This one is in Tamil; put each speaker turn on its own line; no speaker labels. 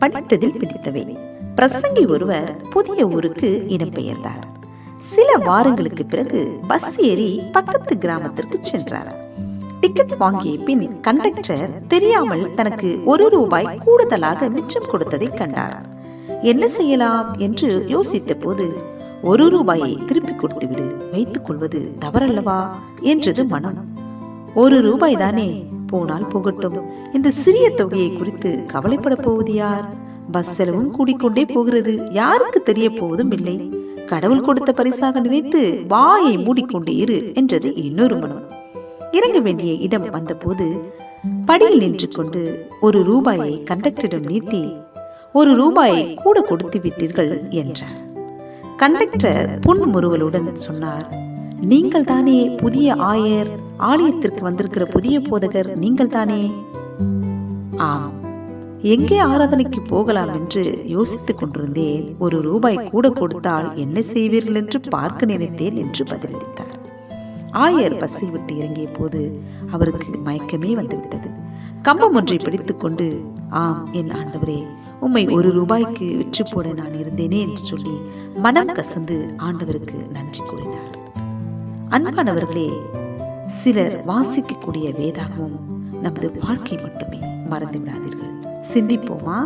படித்ததில் பிடித்தவை. பிரசங்கி ஒருவர் புதிய ஊருக்கு இடம்பெயர்ந்தார். சில வாரங்களுக்கு பிறகு பஸ் ஏறி பக்கத்து கிராமத்திற்கு சென்றார். டிக்கெட் வாங்கிய பின் கண்டக்டர் தெரியாமல் தனக்கு ஒரு ரூபாய் கூடுதலாக மிச்சம் கொடுத்ததை கண்டார். என்ன செய்யலாம்? என்று யோசித்த போது ஒரு ரூபாயை திருப்பி கொடுத்துவிடு. வைத்துக் கொள்வது தவறல்லவா? என்றது மனம். ஒரு ரூபாய் தானே. போனால் போகட்டும். இந்த சிறிய தொகையை குறித்து கவலைப்பட போவது யார்? பஸ் செலவும் கூடிக்கொண்டே போகிறது. யாருக்கு தெரிய போவதும் இல்லை. கடவுள் கொடுத்த பரிசாக நினைத்து வாயை மூடிக்கொண்டே இரு என்றது இன்னொரு மனம். இறங்க வேண்டிய இடம் வந்தபோது படியில் நின்று கொண்டு ஒரு ரூபாயை கண்டக்டரிடம் நீட்டி ஒரு ரூபாயை கூட கொடுத்து விட்டீர்கள் என்றார். கண்டக்டர் புன்முறுவலுடன் சொன்னார் நீங்கள் தானே புதிய ஆயர் ஆலயத்திற்கு வந்திருக்கிற புதிய போதகர் நீங்கள் தானே ஆம். எங்கே ஆராதனைக்கு போகலாம் என்று யோசித்துக் கொண்டிருந்தேன். ஒரு ரூபாய் கூட கொடுத்தால் என்ன செய்வீர்கள் என்று பார்க்க நினைத்தேன் என்று பதிலளித்தார். ஆயர் பஸ்ஸை விட்டு இறங்கிய போது அவருக்கு மயக்கமே வந்துவிட்டது. கம்பம் ஒன்றை பிடித்துக்கொண்டு ஆம் என் ஆண்டவரே உம்மை ஒரு ரூபாய்க்கு விற்று போட நான் இருந்தேனே என்று சொல்லி மனம் கசந்து ஆண்டவருக்கு நன்றி கூறினார். அன்பானவர்களே சிலர் வாசிக்கக்கூடிய வேதாகமும் நமது வாழ்க்கை மட்டுமே மறந்து விடாதீர்கள் சிந்திப்போமா?